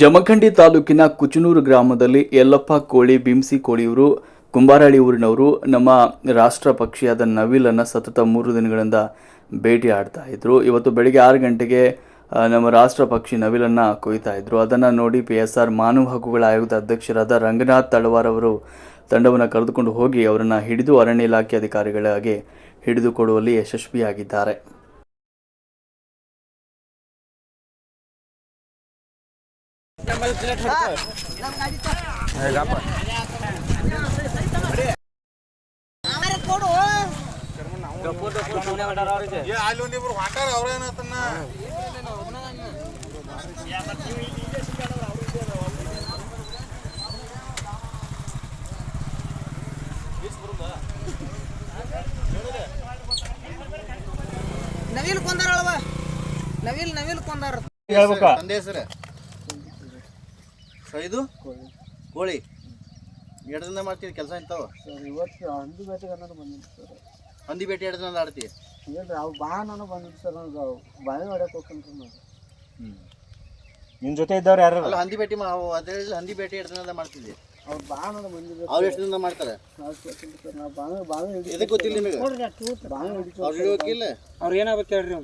ಜಮಖಂಡಿ ತಾಲೂಕಿನ ಕುಚನೂರು ಗ್ರಾಮದಲ್ಲಿ ಯಲ್ಲಪ್ಪ ಕೋಳಿ ಬಿಂಸಿ ಕೋಳಿಯವರು, ಕುಂಬಾರಳ್ಳಿ ಊರಿನವರು ನಮ್ಮ ರಾಷ್ಟ್ರ ಪಕ್ಷಿಯಾದ ನವಿಲನ್ನು ಸತತ ಮೂರು ದಿನಗಳಿಂದ ಭೇಟಿ ಆಡ್ತಾ ಇದ್ರು. ಇವತ್ತು ಬೆಳಿಗ್ಗೆ ಆರು ಗಂಟೆಗೆ ನಮ್ಮ ರಾಷ್ಟ್ರ ಪಕ್ಷಿ ನವಿಲನ್ನು ಕೊಯ್ತಾ ಇದ್ರು. ಅದನ್ನು ನೋಡಿ ಪಿ ಎಸ್ ಆರ್ ಮಾನವ ಹಕ್ಕುಗಳ ಆಯೋಗದ ಅಧ್ಯಕ್ಷರಾದ ರಂಗನಾಥ್ ತಳವಾರ್ ಅವರು ತಂಡವನ್ನು ಕರೆದುಕೊಂಡು ಹೋಗಿ ಅವರನ್ನು ಹಿಡಿದು ಅರಣ್ಯ ಇಲಾಖೆ ಅಧಿಕಾರಿಗಳಾಗಿ ಹಿಡಿದುಕೊಡುವಲ್ಲಿ ಯಶಸ್ವಿಯಾಗಿದ್ದಾರೆ. ನವಿಲ್ ಕೊಂದಾರಳವ ನವಿಲ್ ನವಿಲ್ ಕೊಂದಾರ. ತಂದೆ ಹೆಸರು ಇದು ಕೋಳಿ. ಎರಡು ದಿನ ಮಾಡ್ತೀವಿ ಕೆಲಸ ಇಂತಾವ ಇವತ್ತು ಹಂದಿ ಬೇಟೆಗೆ ಅನ್ನೋದು ಬಂದಿದ್ದು ಸರ್. ಹಂದಿ ಬೇಟೆ ಎರಡು ದಿನ ಆಡ್ತೀವಿ ಇಲ್ರಿ ಅವು ಬಾ ಬಂದಿತ್ತು ಸರ್ ಅವು ಬಾವಿ ಹೊಡ್ಯಕ್ಕೆ ಹೋಗ್ಕೊಂಡ್ರಿ ನಾವು ನಿಮ್ಮ ಜೊತೆ ಇದ್ದವ್ರು ಯಾರು? ಅಲ್ಲ ಹಂದಿ ಬೇಟೆ ಮಾ ಅದೇ ಹಂದಿ ಬೇಟೆ ಎರಡು ದಿನದ ಮಾಡ್ತಿದ್ವಿ ಅವ್ರು ಬಾ ಬಂದಿದ್ದೆ ಅವ್ರು ಎಷ್ಟು ದಿನ ಮಾಡ್ತಾರೆ? ನಾವು ಕೇಳ್ತೀನಿ ಸರ್ ನಾವು ಬಾವಿ ಬಾವಿ ಹಿಡಿ ಎದಕ್ಕೆ ಗೊತ್ತಿಲ್ಲ ನಿಮಗೆ? ಬಾವಿ ಹಿಡಿತೀವಿ ಅವ್ರು ಹೋಗಿಲ್ಲ ಅವ್ರು ಏನಾಗ್ಬೇಕು ಹೇಳ್ರಿ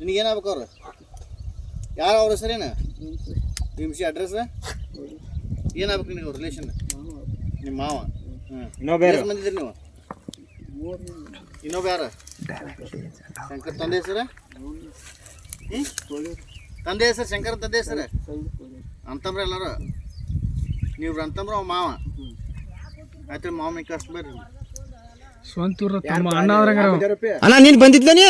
ನಿನಗೇನಾಗ್ಬೇಕು ನಿನಗೆ ಅವ್ರು? ಯಾರು ಅವ್ರ ಹೆಸರೇನು? ನಿಮ್ಸಿ ಅಡ್ರೆಸ್ ಏನಾಗ್ಬೇಕು ಅವ್ರ ರಿಲೇಷನ್ ನಿಮ್ಮ ಮಾವ? ಹ್ಞೂ ಇನ್ನೊಬ್ಬ ಯಾರು? ಮಂದಿದ್ರಿ ನೀವು? ಇನ್ನೊಬ್ಬ ಯಾರು? ಶಂಕರ್ ತಂದೆ ಹೆಸರು? ತಂದೆ ಹೆಸರು ಶಂಕರ್ ತಂದೆ ಹೆಸರು? ಅಂತಂಬ್ರ ಎಲ್ಲಾರು? ನೀವು ಅಂತಂಬ್ರ ಅವ ಮಾವ? ಆಯ್ತು ಮಾವನ ಕಷ್ಟ ಬರ್ರಿ. ಸ್ವಂತ ತಮ್ಮ ಅಣ್ಣ ಅಣ್ಣ ನೀನ್ ಬಂದಿದ್ದಾನೆ